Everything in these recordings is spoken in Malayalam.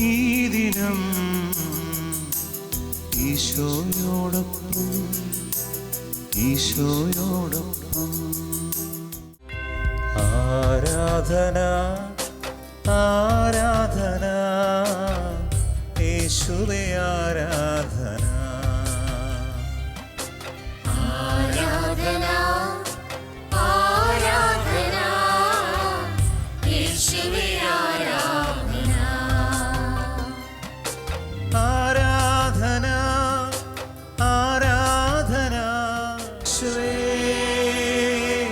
ഈ ദിനം ഈശോയോടൊപ്പം ഈശോയോടൊപ്പം. ആരാധന ആരാധന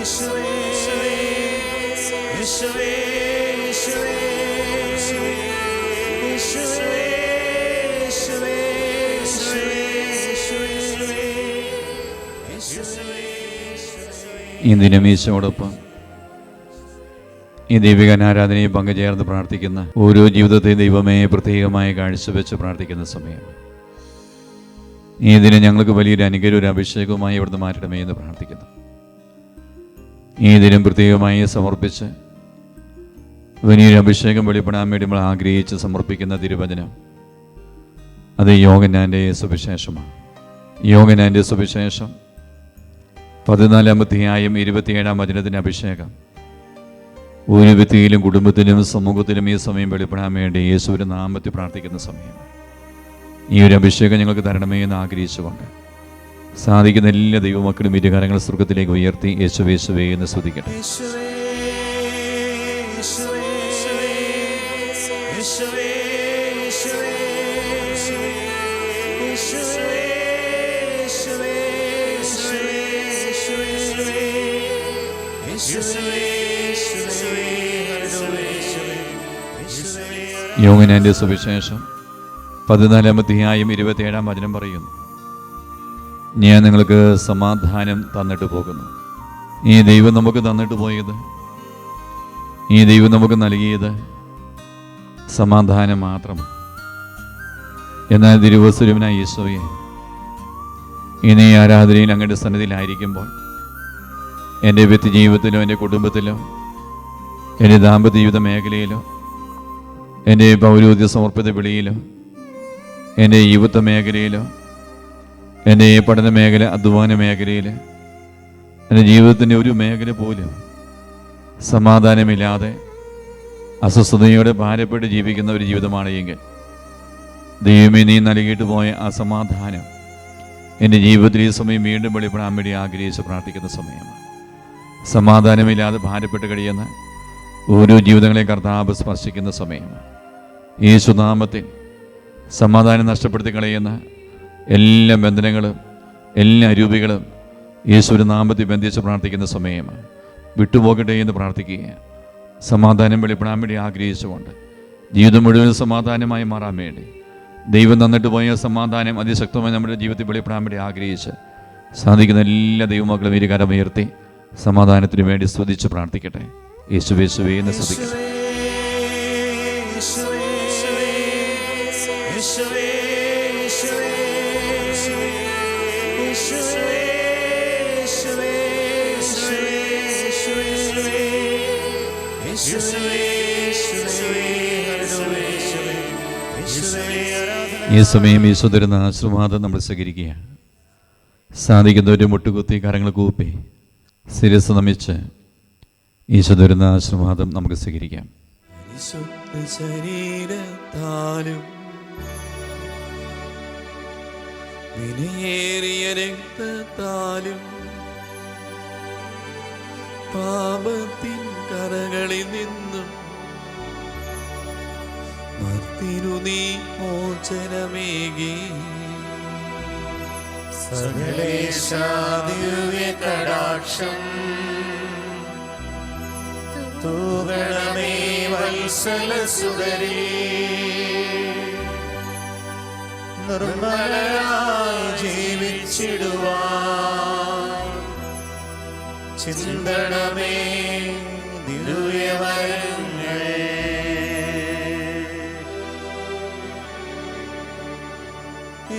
ഈ ദിനം ഈശോടൊപ്പം ഈ ദൈവിക ആരാധനയെ പങ്കുചേർന്ന് പ്രാർത്ഥിക്കുന്ന ഓരോ ജീവിതത്തെ ദൈവമേ പ്രത്യേകമായി കാഴ്ചവെച്ച് പ്രാർത്ഥിക്കുന്ന സമയം. ഈ ദിനം ഞങ്ങൾക്ക് വലിയൊരു അനുഗ്രഹ ഒരു അഭിഷേകവുമായി ഇവിടുന്ന് മാറ്റണമേ എന്ന് പ്രാർത്ഥിക്കുന്നു. ഈ ദിനം പ്രത്യേകമായി സമർപ്പിച്ച് വലിയൊരു അഭിഷേകം വെളിപ്പെടാൻ വേണ്ടി നമ്മൾ ആഗ്രഹിച്ച് സമർപ്പിക്കുന്ന തിരുവചനം. അത് യോഗനാന്റെ സുവിശേഷമാണ്. യോഗനാന്റെ സുവിശേഷം പതിനാലാം അധ്യായം ഇരുപത്തിയേഴാം വചനത്തിന്റെ അഭിഷേകം. ഒരു വ്യക്തിയിലും കുടുംബത്തിലും സമൂഹത്തിലും ഈ സമയം വെളിപ്പെടാൻ വേണ്ടി യേശുവിന്റെ നാമത്തിൽ പ്രാർത്ഥിക്കുന്ന സമയമാണ്. ഈ ഒരു അഭിഷേകം ഞങ്ങൾക്ക് തരണമേ എന്ന് ആഗ്രഹിച്ചുകൊണ്ട് സാധിക്കുന്ന എല്ലാ ദൈവമക്കളും ഇരുകാരങ്ങൾ സ്വർഗത്തിലേക്ക് ഉയർത്തി യേശുവേശുവേ എന്ന് ശ്രദ്ധിക്കട്ടെ യോഗനാന്റെ സുവിശേഷം പതിനാലാമധ്യായം ഇരുപത്തിയേഴാം വചനം പറയുന്നു ഞാൻ നിങ്ങൾക്ക് സമാധാനം തന്നിട്ട് പോകുന്നു. ഈ ദൈവം നമുക്ക് തന്നിട്ട് പോയത് ഈ ദൈവം നമുക്ക് നൽകിയത് സമാധാനം മാത്രം. എന്നാൽ തിരുവസുരവനായ ഈശോയെ ഇനി ആരാധനയിൽ അങ്ങയുടെ സന്നിധിയിലായിരിക്കുമ്പോൾ എന്റെ വ്യക്തി ജീവിതത്തിലോ എന്റെ കുടുംബത്തിലോ എന്റെ ദാമ്പത്യ ജീവിത മേഖലയിലോ എന്റെ പൗരോദ്യ സമർപ്പിത വിളിയിലോ എന്റെ യുവത്വ മേഖലയിലോ എന്റെ ഈ പഠന മേഖല അധ്വാന മേഖലയിൽ എന്റെ ജീവിതത്തിന്റെ ഒരു മേഖല പോലും സമാധാനമില്ലാതെ അസ്വസ്ഥതയോടെ ഭാരപ്പെട്ട് ജീവിക്കുന്ന ഒരു ജീവിതമാണ് എങ്കിൽ ദൈവമേ നീ നൽകിയിട്ട് പോയ ആ സമാധാനം എന്റെ ജീവിതത്തിൽ ഈ സമയം വീണ്ടും വെളിപ്പെടാൻ വേണ്ടി ആഗ്രഹിച്ച് പ്രാർത്ഥിക്കുന്ന സമയമാണ്. സമാധാനമില്ലാതെ ഭാരപ്പെട്ട് കഴിയുന്ന ഓരോ ജീവിതങ്ങളെ കർത്താവ് സ്പർശിക്കുന്ന സമയമാണ്. ഈ സുനാമത്തിൽ സമാധാനം നഷ്ടപ്പെടുത്തി കളയുന്ന എല്ലാ ബന്ധനങ്ങളും എല്ലാ അരൂപികളും യേശുവിന്റെ നാമത്തിൽ ബന്ധിച്ച് പ്രാർത്ഥിക്കുന്ന സമയമാണ്. വിട്ടുപോകട്ടെ എന്ന് പ്രാർത്ഥിക്കുക സമാധാനം വെളിപ്പെടാൻ വേണ്ടി ആഗ്രഹിച്ചുകൊണ്ട് ജീവിതം മുഴുവൻ സമാധാനമായി മാറാൻ വേണ്ടി. ദൈവം തന്നിട്ട് പോയ സമാധാനം അതിശക്തമായി നമ്മുടെ ജീവിതത്തിൽ വെളിപ്പെടാൻ വേണ്ടി ആഗ്രഹിച്ച് സാധിക്കുന്ന എല്ലാ ദൈവമക്കളും ഇരു കരമുയർത്തി സമാധാനത്തിന് വേണ്ടി സ്തുതിച്ച് പ്രാർത്ഥിക്കട്ടെ. യേശുവേ യേശുവേ എന്ന് സ്തുതിക്കട്ടെ ഈ സമയം ഈ തരുന്ന ആശീർവാദം നമ്മൾ സ്വീകരിക്കുകയാണ്. സാധിക്കുന്നവർ മുട്ടുകുത്തി കരങ്ങൾ കൂപ്പി ശിരസ് നമിച്ച് ഈശോ തരുന്ന ആശീർവാദം നമുക്ക് സ്വീകരിക്കാം. ശരീരത്താലും പാപത്തിൻ കറകളിൽ നിന്നും തീരു നീ മോചനമേകി സകലേശാദിവ്യകടാക്ഷം. തൂകണമേ നിർമ്മലരായി ജീവിച്ചിടുവാ ചിന്തണമേ ദിവ്യവരും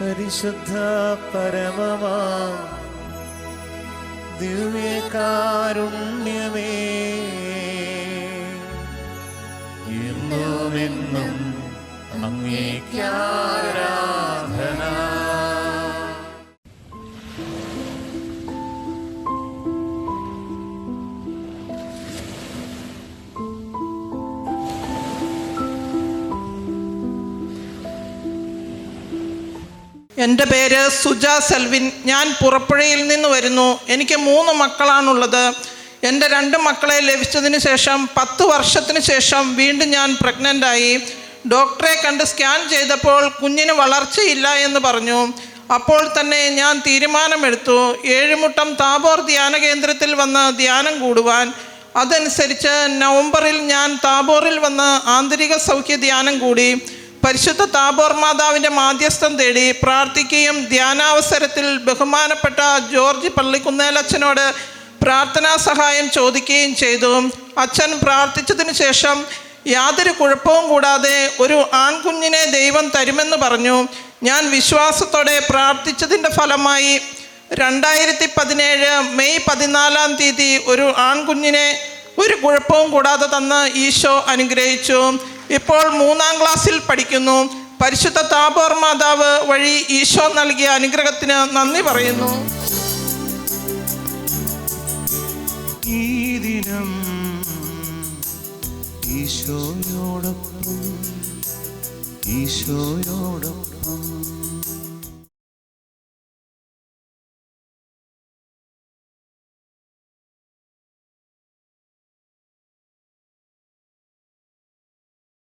പരിശുദ്ധ പരമമാ. ദിവ്യകാരുണ്യമേ എന്നുമെന്നും അങ്ങേക്കാരാധന എന്റെ പേര് സുജ സെൽവിൻ. ഞാൻ പുറപ്പുഴയിൽ നിന്ന് വരുന്നു. എനിക്ക് മൂന്ന് മക്കളാണുള്ളത്. എന്റെ രണ്ട് മക്കളെ ലഭിച്ചതിന് ശേഷം പത്ത് വർഷത്തിന് ശേഷം വീണ്ടും ഞാൻ പ്രഗ്നന്റായി ഡോക്ടറെ കണ്ട് സ്കാൻ ചെയ്തപ്പോൾ കുഞ്ഞിന് വളർച്ചയില്ല എന്ന് പറഞ്ഞു. അപ്പോൾ തന്നെ ഞാൻ തീരുമാനമെടുത്തു. ഏഴുമുട്ടം താബോർ ധ്യാന കേന്ദ്രത്തിൽ വന്ന് ധ്യാനം കൂടുവാൻ. അതനുസരിച്ച് നവംബറിൽ ഞാൻ താബോറിൽ വന്ന് ആന്തരിക സൗഖ്യ ധ്യാനം കൂടി. പരിശുദ്ധ താബോർ മാതാവിന്റെ മാധ്യസ്ഥം തേടി പ്രാർത്ഥിക്കുകയും ധ്യാനാവസരത്തിൽ ബഹുമാനപ്പെട്ട ജോർജ് പള്ളിക്കുന്നേലച്ഛനോട് പ്രാർത്ഥനാ സഹായം ചോദിക്കുകയും ചെയ്തു. അച്ഛൻ പ്രാർത്ഥിച്ചതിന് ശേഷം യാതൊരു കുഴപ്പവും കൂടാതെ ഒരു ആൺകുഞ്ഞിനെ ദൈവം തരുമെന്ന് പറഞ്ഞു. ഞാൻ വിശ്വാസത്തോടെ പ്രാർത്ഥിച്ചതിന്റെ ഫലമായി രണ്ടായിരത്തി പതിനേഴ് മെയ് പതിനാലാം തീയതി ഒരു ആൺകുഞ്ഞിനെ ഒരു കുഴപ്പവും കൂടാതെ തന്ന് ഈശോ അനുഗ്രഹിച്ചു. ഇപ്പോൾ മൂന്നാം ക്ലാസ്സിൽ പഠിക്കുന്നു. പരിശുദ്ധ താപോർ മാതാവ് വഴി ഈശോ നൽകിയ അനുഗ്രഹത്തിന് നന്ദി പറയുന്നു. ഈ ദിനം ഈശോയോടൊപ്പം ഈശോയോടൊപ്പം.